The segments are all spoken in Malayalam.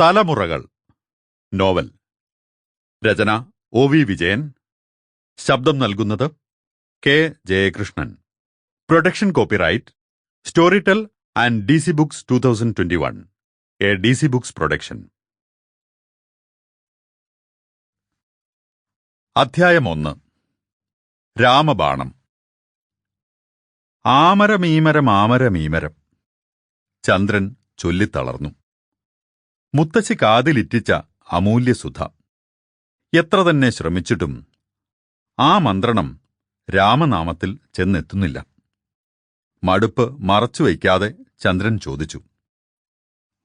തലമുറകൾ. നോവൽ. രചന ഒ വി വിജയൻ. ശബ്ദം നൽകുന്നത് K Jayakrishnan. Production copyright Storytel and D C Books two thousand twenty one. A D C Books production. അധ്യായം ഒന്ന്. രാമബാണം. ആമരമീമരം ആമരമീമരം. ചന്ദ്രൻ ചൊല്ലിത്തളർന്നു. മുത്തശ്ശി കാതിലിറ്റിച്ച അമൂല്യസുധ. എത്ര തന്നെ ശ്രമിച്ചിട്ടും ആ മന്ത്രണം രാമനാമത്തിൽ ചെന്നെത്തുന്നില്ല. മടുപ്പ് മറച്ചുവയ്ക്കാതെ ചന്ദ്രൻ ചോദിച്ചു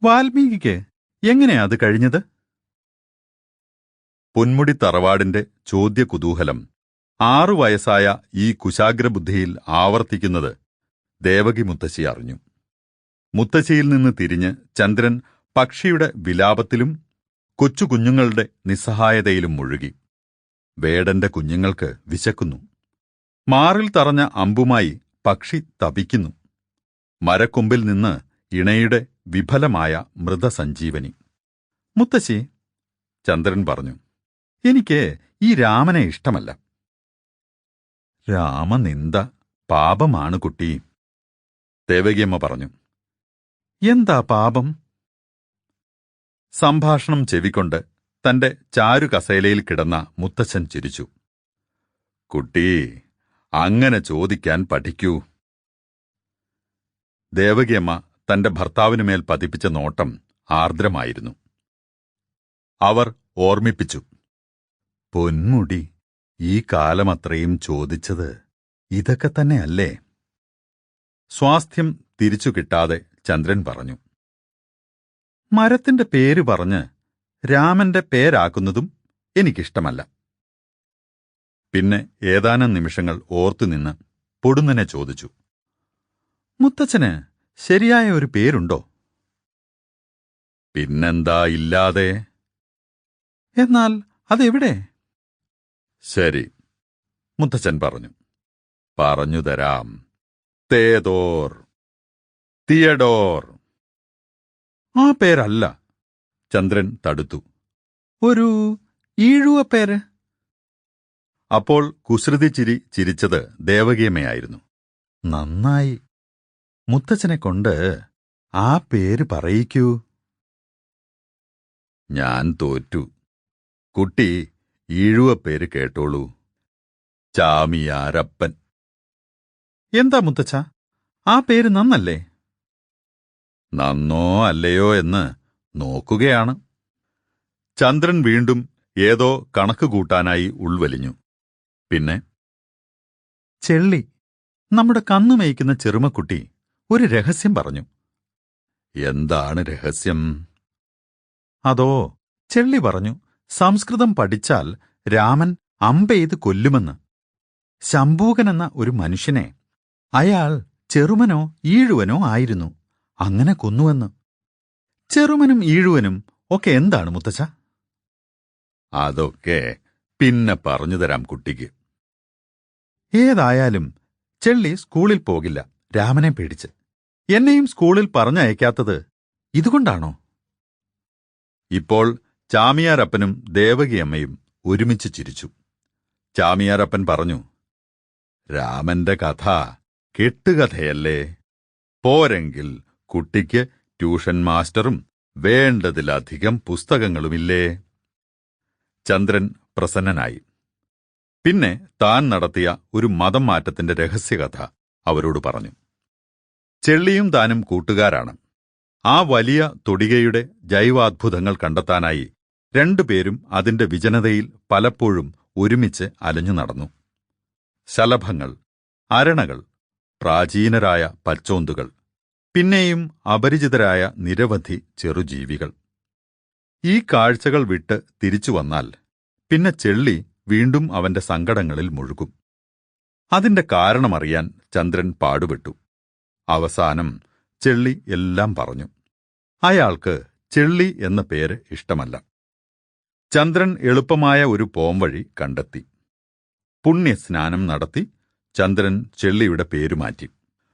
വാൽമീകിക്ക് എങ്ങനെയാ അത് കഴിഞ്ഞത്? പൊന്മുടി തറവാടിന്റെ ചോദ്യ കുതൂഹലം ആറു വയസ്സായ ഈ കുശാഗ്രബുദ്ധിയിൽ ആവർത്തിക്കുന്നത് ദേവകി മുത്തശ്ശി അറിഞ്ഞു. മുത്തശ്ശിയിൽ നിന്ന് തിരിഞ്ഞ് ചന്ദ്രൻ പക്ഷിയുടെ വിലാപത്തിലും കൊച്ചു കുഞ്ഞുങ്ങളുടെ നിസ്സഹായതയിലും മുഴുകി. വേടന്റെ കുഞ്ഞുങ്ങൾക്ക് വിശക്കുന്നു. മാറിൽ തറഞ്ഞ അമ്പുമായി പക്ഷി തപിക്കുന്നു. മരക്കൊമ്പിൽ നിന്ന് ഇണയുടെ വിഫലമായ മൃതസഞ്ജീവനി. മുത്തശ്ശി ചന്ദ്രൻ പറഞ്ഞു എനിക്ക് ഈ രാമനെ ഇഷ്ടമല്ല. രാമനിന്ദ പാപമാണ് കുട്ടി. ദേവകിയമ്മ പറഞ്ഞു എന്താ പാപം? സംഭാഷണം ചെവിക്കൊണ്ട് തന്റെ ചാരു കസേലയിൽ കിടന്ന മുത്തച്ഛൻ ചിരിച്ചു. കുട്ടി അങ്ങനെ ചോദിക്കാൻ പഠിക്കൂ. ദേവകിയമ്മ തന്റെ ഭർത്താവിനുമേൽ പതിപ്പിച്ച നോട്ടം ആർദ്രമായിരുന്നു. അവർ ഓർമ്മിപ്പിച്ചു. പൊന്മുടി ഈ കാലമത്രയും ചോദിച്ചത് ഇതൊക്കെ തന്നെയല്ലേ? സ്വാസ്ഥ്യം തിരിച്ചു കിട്ടാതെ ചന്ദ്രൻ പറഞ്ഞു. മരത്തിന്റെ പേര് പറഞ്ഞ് രാമന്റെ പേരാക്കുന്നതും എനിക്കിഷ്ടമല്ല. പിന്നെ ഏതാനും നിമിഷങ്ങൾ ഓർത്തുനിന്ന് പൊടുന്നനെ ചോദിച്ചു. മുത്തച്ഛന് ശരിയായ ഒരു പേരുണ്ടോ? പിന്നെന്താ ഇല്ലാതെ? എന്നാൽ അതെവിടെ? ശരി മുത്തച്ഛൻ പറഞ്ഞു. പറഞ്ഞു തരാം. തേതോർ തിയഡോർ ആ പേരല്ല. ചന്ദ്രൻ തടുത്തു. ഒരു ഈഴുവ പേര്. അപ്പോൾ കുസൃതി ചിരി ചിരിച്ചത് ദേവകിയമ്മയായിരുന്നു. നന്നായി. മുത്തച്ഛനെ കൊണ്ട് ആ പേര് പറയിക്കൂ. ഞാൻ തോറ്റു. കുട്ടി ഈഴുവ പേര് കേട്ടോളൂ. ചാമിയാരപ്പൻ. എന്താ മുത്തച്ഛ? ആ പേര് നന്നല്ലേ? നന്നോ അല്ലയോ എന്ന് നോക്കുകയാണ്. ചന്ദ്രൻ വീണ്ടും ഏതോ കണക്ക് കൂട്ടാനായി ഉൾവലിഞ്ഞു. പിന്നെ ചെള്ളി നമ്മുടെ കന്നു മേയ്ക്കുന്ന ചെറുമക്കുട്ടി ഒരു രഹസ്യം പറഞ്ഞു. എന്താണ് രഹസ്യം? അതോ ചെള്ളി പറഞ്ഞു സംസ്കൃതം പഠിച്ചാൽ രാമൻ അമ്പെയ്ത് കൊല്ലുമെന്ന്. ശംഭൂകൻ എന്ന ഒരു മനുഷ്യനെ അയാൾ ചെറുമനോ ഈഴുവനോ ആയിരുന്നു. അങ്ങനെ കൊന്നുവെന്ന്. ചെറുമനും ഈഴുവനും ഒക്കെ എന്താണ് മുത്തച്ഛ? അതൊക്കെ പിന്നെ പറഞ്ഞു തരാം കുട്ടിക്ക്. ഏതായാലും ചെള്ളി സ്കൂളിൽ പോകില്ല രാമനെ പേടിച്ച്. എന്നെയും സ്കൂളിൽ പറഞ്ഞയക്കാത്തത് ഇതുകൊണ്ടാണോ? ഇപ്പോൾ ചാമിയാരപ്പനും ദേവകിയമ്മയും ഒരുമിച്ച് ചിരിച്ചു. ചാമിയാരപ്പൻ പറഞ്ഞു രാമന്റെ കഥ കെട്ടുകഥയല്ലേ? പോരെങ്കിൽ കുട്ടിക്ക് ട്യൂഷൻ മാസ്റ്ററും വേണ്ടതിലധികം പുസ്തകങ്ങളുമില്ലേ? ചന്ദ്രൻ പ്രസന്നനായി. പിന്നെ താൻ നടത്തിയ ഒരു മതം മാറ്റത്തിന്റെ രഹസ്യകഥ അവരോട് പറഞ്ഞു. ചെള്ളിയും താനും കൂട്ടുകാരാണ്. ആ വലിയ തൊടികയുടെ ജൈവാത്ഭുതങ്ങൾ കണ്ടെത്താനായി രണ്ടുപേരും അതിന്റെ വിജനതയിൽ പലപ്പോഴും ഒരുമിച്ച് അലഞ്ഞു നടന്നു. ശലഭങ്ങൾ അരണകൾ പ്രാചീനരായ പച്ചോന്തുകൾ. പിന്നെയും അപരിചിതരായ നിരവധി ചെറുജീവികൾ. ഈ കാഴ്ചകൾ വിട്ട് തിരിച്ചു വന്നാൽ പിന്നെ ചെള്ളി വീണ്ടും അവന്റെ സങ്കടങ്ങളിൽ മുഴുകും. അതിന്റെ കാരണമറിയാൻ ചന്ദ്രൻ പാടുപെട്ടു. അവസാനം ചെള്ളി എല്ലാം പറഞ്ഞു. അയാൾക്ക് ചെള്ളി എന്ന പേര് ഇഷ്ടമല്ല. ചന്ദ്രൻ എളുപ്പമായ ഒരു പോംവഴി കണ്ടെത്തി. പുണ്യസ്നാനം നടത്തി ചന്ദ്രൻ ചെള്ളിയുടെ പേരു മാറ്റി.